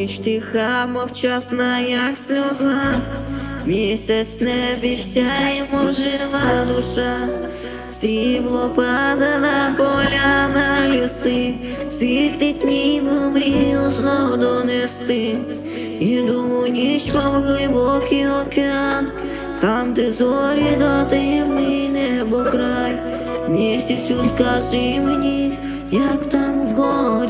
ніч тиха, мовчасна, як сльоза. Місяць небі сяє, мов душа. Срібло паде на поля, на ліси, світить ніби мрію знов донести. Іду ніч, мов глибокий океан, там, де зорі до темний небо край. Місяцю скажи мені, як там вгорі, чи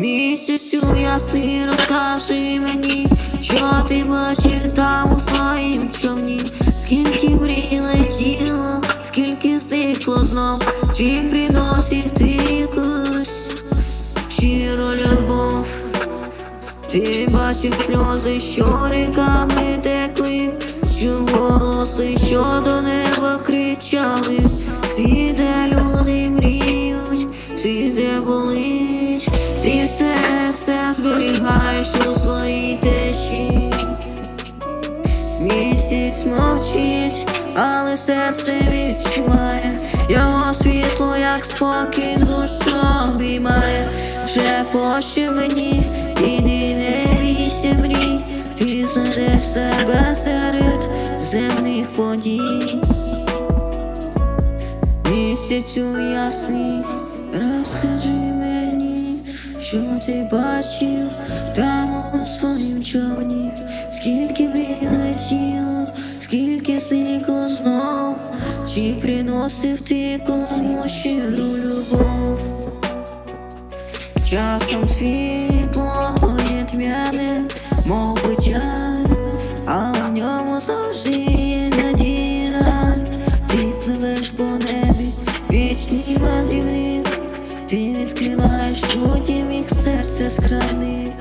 Місяцю ясний розкажи мені, що ти бачив там у своїм човні, скільки мрій летіло, скільки зникло знов, чи приносив ти якусь щиру любов. Ти бачив сльози, що ріками текли, що голоси, що до неба кричали, всі, де люди мріють, всі, де болить, ти все це зберігаєш у своїй тиші. Місяць мовчить, але серце відчуває його світло, як спокій душу обіймає, шепоче мені, іди не бійся мрій, ти знайдеш себе серед земних подій. Місяцю ясний, розкажи що ти бачив там у своїм човні, скільки мрій летіло, скільки зникло знов, чи приносив ти кому щиру любов. Часом світло твоє тьмяне, мов серце скравник.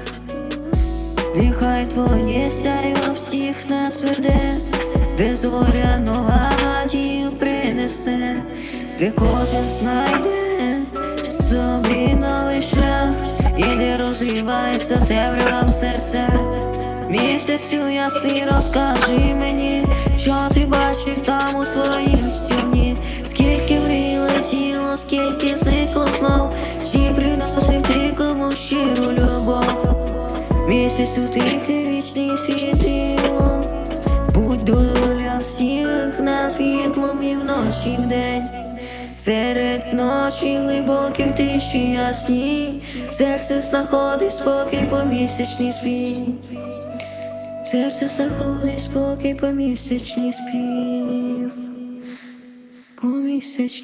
Нехай твоє сяйво всіх нас веде, де зоря нова надію принесе, де кожен знайде собі новий шлях, і де розрівається темрява в серце. Місяцю ясний розкажи мені, що ти бачив там у своїм стіні, скільки мрій скільки зникло знов, Місяцю тихий вічний світило, будь доля всіх на світлом і вночі вдень. Серед ночі глибокі в тиші ясні, серце знаходить спокій по місячній спі. Серце знаходить спокій по місячній спів, по місячній